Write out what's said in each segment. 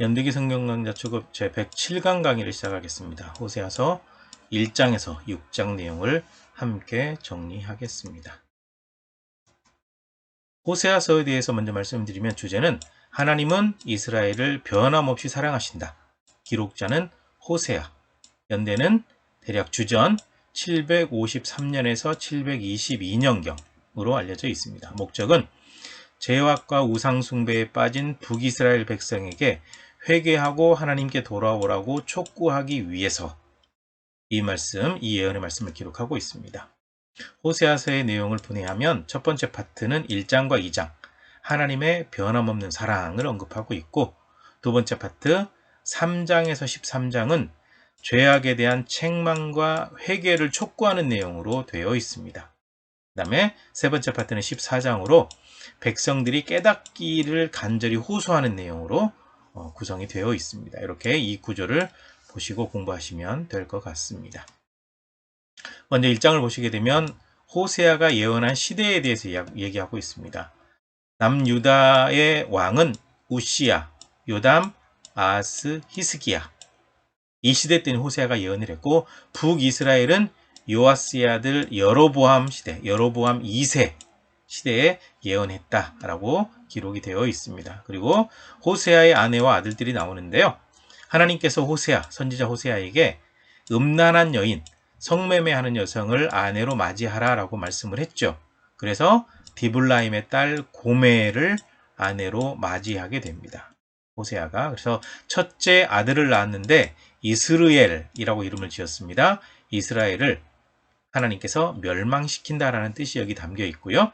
연대기 성경 강좌 초급 제 107강 강의를 시작하겠습니다. 호세아서 1장에서 6장 내용을 함께 정리하겠습니다. 호세아서에 대해서 먼저 말씀드리면 주제는 하나님은 이스라엘을 변함없이 사랑하신다. 기록자는 호세아. 연대는 대략 주전 753년에서 722년경으로 알려져 있습니다. 목적은 죄악과 우상숭배에 빠진 북이스라엘 백성에게 회개하고 하나님께 돌아오라고 촉구하기 위해서 이 말씀, 이 예언의 말씀을 기록하고 있습니다. 호세아서의 내용을 분해하면 첫 번째 파트는 1장과 2장, 하나님의 변함없는 사랑을 언급하고 있고 두 번째 파트 3장에서 13장은 죄악에 대한 책망과 회개를 촉구하는 내용으로 되어 있습니다. 그 다음에 세 번째 파트는 14장으로 백성들이 깨닫기를 간절히 호소하는 내용으로 어, 구성이 되어 있습니다. 이렇게 이 구조를 보시고 공부하시면 될 것 같습니다. 먼저 1장을 보시게 되면 호세아가 예언한 시대에 대해서 얘기하고 있습니다. 남유다의 왕은 우시야, 요담, 아스, 히스기야. 이 시대 때는 호세아가 예언을 했고 북이스라엘은 요아스의 아들 여로보암 시대, 여로보암 2세 시대에 예언했다라고 기록이 되어 있습니다. 그리고 호세아의 아내와 아들들이 나오는데요. 하나님께서 호세아, 선지자 호세아에게 음란한 여인, 성매매하는 여성을 아내로 맞이하라라고 말씀을 했죠. 그래서 디블라임의 딸 고메를 아내로 맞이하게 됩니다. 호세아가 그래서 첫째 아들을 낳았는데 이스르엘이라고 이름을 지었습니다. 이스라엘을 하나님께서 멸망시킨다라는 뜻이 여기 담겨 있고요.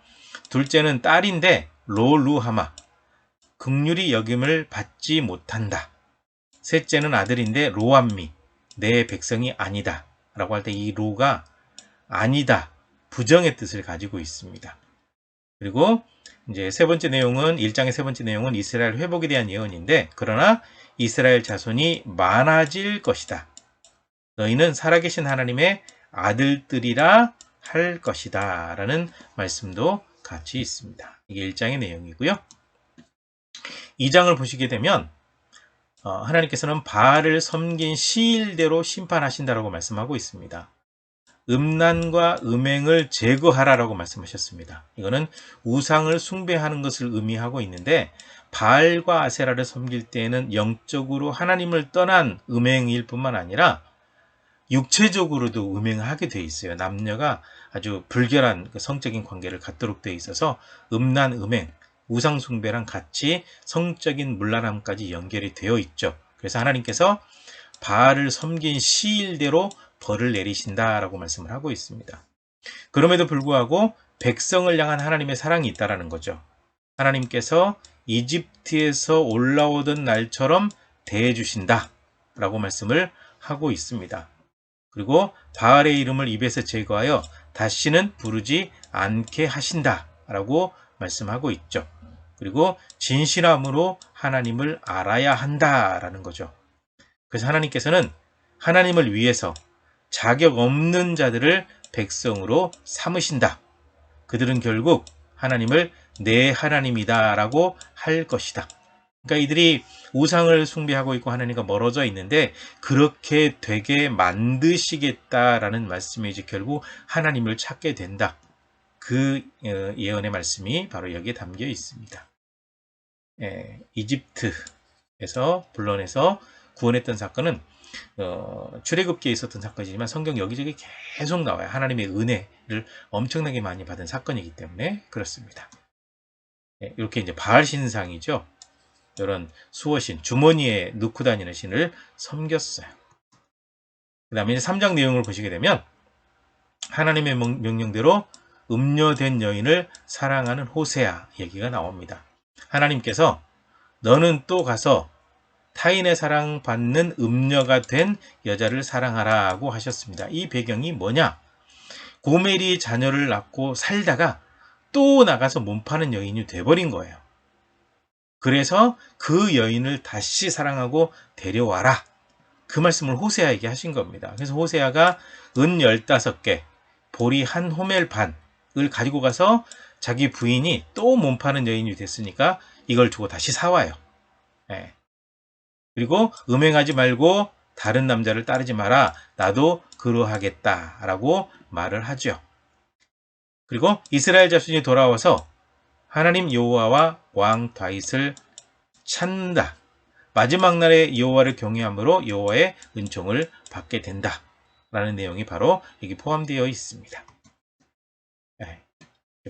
둘째는 딸인데 로루하마 극률이 여김을 받지 못한다. 셋째는 아들인데 로암미 내 백성이 아니다. 라고 할 때 이 로가 아니다. 부정의 뜻을 가지고 있습니다. 그리고 이제 세 번째 내용은 1장의 세 번째 내용은 이스라엘 회복에 대한 예언인데 그러나 이스라엘 자손이 많아질 것이다. 너희는 살아계신 하나님의 아들들이라 할 것이다. 라는 말씀도 같이 있습니다. 이게 1장의 내용이고요. 2장을 보시게 되면 어, 하나님께서는 바알을 섬긴 시일대로 심판하신다라고 말씀하고 있습니다. 음란과 음행을 제거하라라고 말씀하셨습니다. 이거는 우상을 숭배하는 것을 의미하고 있는데 바알과 아세라를 섬길 때에는 영적으로 하나님을 떠난 음행일 뿐만 아니라 육체적으로도 음행을 하게 돼 있어요. 남녀가 아주 불결한 그 성적인 관계를 갖도록 돼 있어서 음란, 음행, 우상 숭배랑 같이 성적인 물란함까지 연결이 되어 있죠. 그래서 하나님께서 바알을 섬긴 시일대로 벌을 내리신다라고 말씀을 하고 있습니다. 그럼에도 불구하고 백성을 향한 하나님의 사랑이 있다라는 거죠. 하나님께서 이집트에서 올라오던 날처럼 대해 주신다 라고 말씀을 하고 있습니다. 그리고 바알의 이름을 입에서 제거하여 다시는 부르지 않게 하신다 라고 말씀하고 있죠. 그리고 진실함으로 하나님을 알아야 한다라는 거죠. 그래서 하나님께서는 하나님을 위해서 자격 없는 자들을 백성으로 삼으신다. 그들은 결국 하나님을 내 하나님이다라고 할 것이다. 그러니까 이들이 우상을 숭배하고 있고 하나님과 멀어져 있는데 그렇게 되게 만드시겠다라는 말씀이 이제 결국 하나님을 찾게 된다. 그 어, 예언의 말씀이 바로 여기에 담겨 있습니다. 예, 이집트에서 불러내서 구원했던 사건은 어, 출애굽기에 있었던 사건이지만 성경 여기저기 계속 나와요. 하나님의 은혜를 엄청나게 많이 받은 사건이기 때문에 그렇습니다. 예, 이렇게 이제 바알 신상이죠. 이런 수호신, 주머니에 넣고 다니는 신을 섬겼어요. 그 다음에 3장 내용을 보시게 되면 하나님의 명령대로 음료된 여인을 사랑하는 호세아 얘기가 나옵니다. 하나님께서 너는 또 가서 타인의 사랑받는 음녀가 된 여자를 사랑하라고 하셨습니다. 이 배경이 뭐냐? 고멜이 자녀를 낳고 살다가 또 나가서 몸 파는 여인이 돼버린 거예요. 그래서 그 여인을 다시 사랑하고 데려와라. 그 말씀을 호세아에게 하신 겁니다. 그래서 호세아가 은 15개, 보리 한 호멜 반을 가지고 가서 자기 부인이 또 몸 파는 여인이 됐으니까 이걸 주고 다시 사와요. 예. 그리고 음행하지 말고 다른 남자를 따르지 마라. 나도 그러하겠다라고 말을 하죠. 그리고 이스라엘 자손이 돌아와서 하나님 여호와와 왕 다윗을 찾는다. 마지막 날에 여호와를 경외함으로 여호와의 은총을 받게 된다. 라는 내용이 바로 여기 포함되어 있습니다. 네.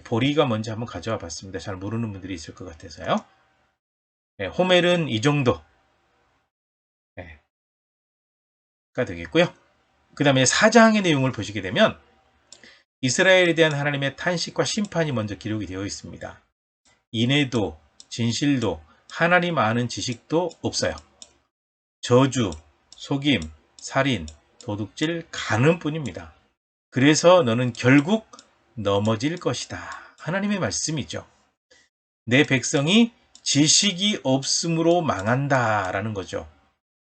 보리가 뭔지 한번 가져와 봤습니다. 잘 모르는 분들이 있을 것 같아서요. 네, 호멜은 이 정도 네. 가 되겠고요. 그 다음에 사장의 내용을 보시게 되면 이스라엘에 대한 하나님의 탄식과 심판이 먼저 기록이 되어 있습니다. 인애도 진실도 하나님 아는 지식도 없어요. 저주, 속임, 살인, 도둑질, 가는 뿐입니다. 그래서 너는 결국 넘어질 것이다. 하나님의 말씀이죠. 내 백성이 지식이 없으므로 망한다. 라는 거죠.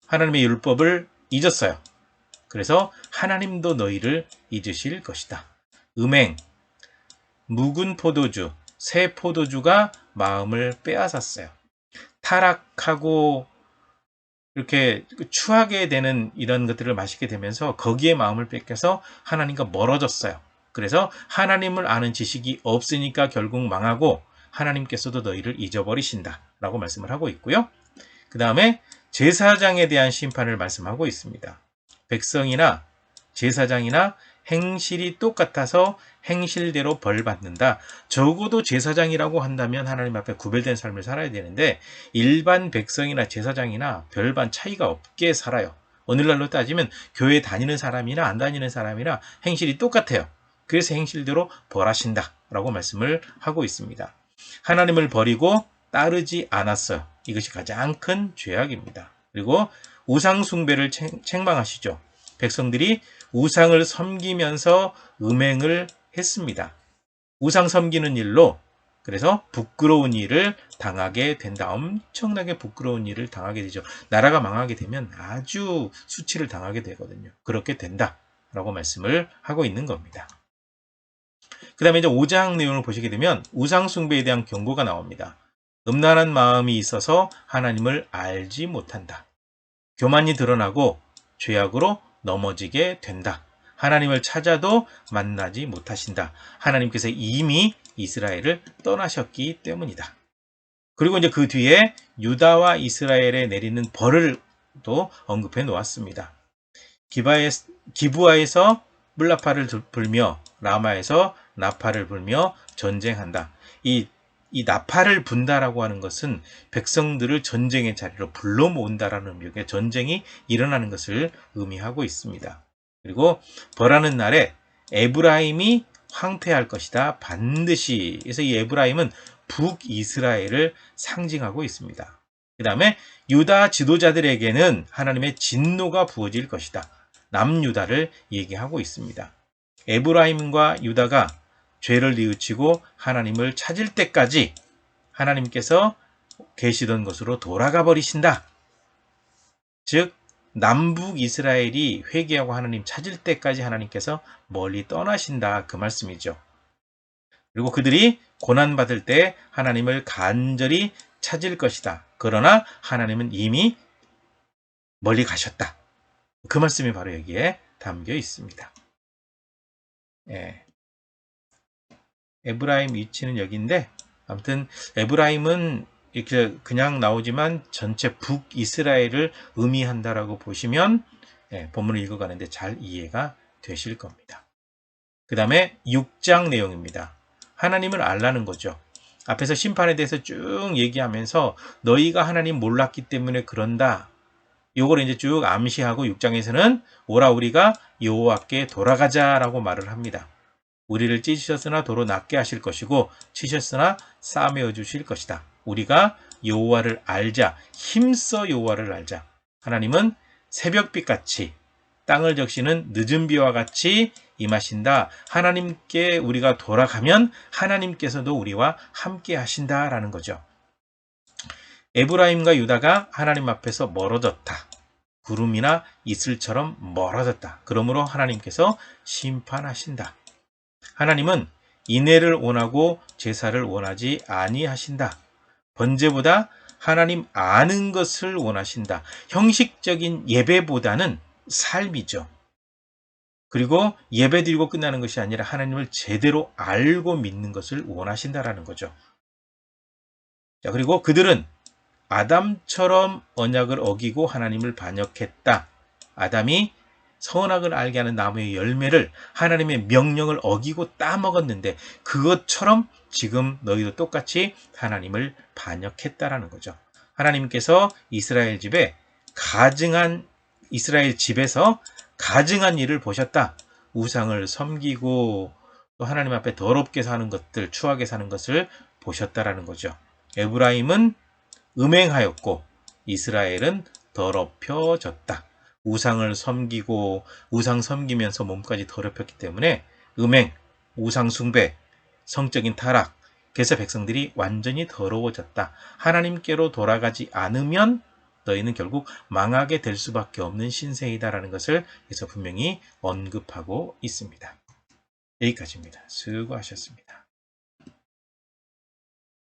하나님의 율법을 잊었어요. 그래서 하나님도 너희를 잊으실 것이다. 음행, 묵은 포도주, 새 포도주가 마음을 빼앗았어요. 타락하고 이렇게 추하게 되는 이런 것들을 마시게 되면서 거기에 마음을 뺏겨서 하나님과 멀어졌어요. 그래서 하나님을 아는 지식이 없으니까 결국 망하고 하나님께서도 너희를 잊어버리신다. 라고 말씀을 하고 있고요. 그 다음에 제사장에 대한 심판을 말씀하고 있습니다. 백성이나 제사장이나 행실이 똑같아서 행실대로 벌 받는다. 적어도 제사장이라고 한다면 하나님 앞에 구별된 삶을 살아야 되는데 일반 백성이나 제사장이나 별반 차이가 없게 살아요. 오늘날로 따지면 교회 다니는 사람이나 안 다니는 사람이나 행실이 똑같아요. 그래서 행실대로 벌하신다. 라고 말씀을 하고 있습니다. 하나님을 버리고 따르지 않았어요. 이것이 가장 큰 죄악입니다. 그리고 우상숭배를 책망하시죠. 백성들이 우상을 섬기면서 음행을 했습니다. 우상 섬기는 일로 그래서 부끄러운 일을 당하게 된다. 엄청나게 부끄러운 일을 당하게 되죠. 나라가 망하게 되면 아주 수치를 당하게 되거든요. 그렇게 된다. 라고 말씀을 하고 있는 겁니다. 그 다음에 이제 5장 내용을 보시게 되면 우상숭배에 대한 경고가 나옵니다. 음란한 마음이 있어서 하나님을 알지 못한다. 교만이 드러나고 죄악으로 넘어지게 된다. 하나님을 찾아도 만나지 못하신다. 하나님께서 이미 이스라엘을 떠나셨기 때문이다. 그리고 이제 그 뒤에 유다와 이스라엘에 내리는 벌을 또 언급해 놓았습니다. 기바에, 기부아에서 물라파를 불며 라마에서 나파를 불며 전쟁한다. 이, 이 나파를 분다라고 하는 것은 백성들을 전쟁의 자리로 불러 모은다라는 의미의 전쟁이 일어나는 것을 의미하고 있습니다. 그리고 벌하는 날에 에브라임이 황폐할 것이다. 반드시. 그래서 이 에브라임은 북이스라엘을 상징하고 있습니다. 그 다음에 유다 지도자들에게는 하나님의 진노가 부어질 것이다. 남유다를 얘기하고 있습니다. 에브라임과 유다가 죄를 뉘우치고 하나님을 찾을 때까지 하나님께서 계시던 것으로 돌아가 버리신다. 즉 남북 이스라엘이 회개하고 하나님 찾을 때까지 하나님께서 멀리 떠나신다 그 말씀이죠. 그리고 그들이 고난받을 때 하나님을 간절히 찾을 것이다. 그러나 하나님은 이미 멀리 가셨다. 그 말씀이 바로 여기에 담겨 있습니다. 예. 에브라임 위치는 여기인데 아무튼 에브라임은 이렇게 그냥 나오지만 전체 북이스라엘을 의미한다라고 보시면 예, 본문을 읽어가는데 잘 이해가 되실 겁니다. 그 다음에 6장 내용입니다. 하나님을 알라는 거죠. 앞에서 심판에 대해서 쭉 얘기하면서 너희가 하나님 몰랐기 때문에 그런다. 요걸 이제 쭉 암시하고 6장에서는 오라 우리가 여호와께 돌아가자라고 말을 합니다. 우리를 찢으셨으나 도로 낫게 하실 것이고 치셨으나 싸매어 주실 것이다. 우리가 여호와를 알자 힘써 여호와를 알자 하나님은 새벽빛 같이 땅을 적시는 늦은 비와 같이 임하신다. 하나님께 우리가 돌아가면 하나님께서도 우리와 함께 하신다라는 거죠. 에브라임과 유다가 하나님 앞에서 멀어졌다. 구름이나 이슬처럼 멀어졌다. 그러므로 하나님께서 심판하신다. 하나님은 인애를 원하고 제사를 원하지 아니하신다. 번제보다 하나님 아는 것을 원하신다. 형식적인 예배보다는 삶이죠. 그리고 예배 드리고 끝나는 것이 아니라 하나님을 제대로 알고 믿는 것을 원하신다라는 거죠. 자, 그리고 그들은 아담처럼 언약을 어기고 하나님을 반역했다. 아담이 선악을 알게 하는 나무의 열매를 하나님의 명령을 어기고 따먹었는데 그것처럼 지금 너희도 똑같이 하나님을 반역했다라는 거죠. 하나님께서 이스라엘 집에 가증한 이스라엘 집에서 가증한 일을 보셨다. 우상을 섬기고 또 하나님 앞에 더럽게 사는 것들, 추하게 사는 것을 보셨다라는 거죠. 에브라임은 음행하였고 이스라엘은 더럽혀졌다. 우상을 섬기고 우상 섬기면서 몸까지 더럽혔기 때문에 음행, 우상 숭배, 성적인 타락, 그래서 백성들이 완전히 더러워졌다. 하나님께로 돌아가지 않으면 너희는 결국 망하게 될 수밖에 없는 신세이다라는 것을 여기서 분명히 언급하고 있습니다. 여기까지입니다. 수고하셨습니다.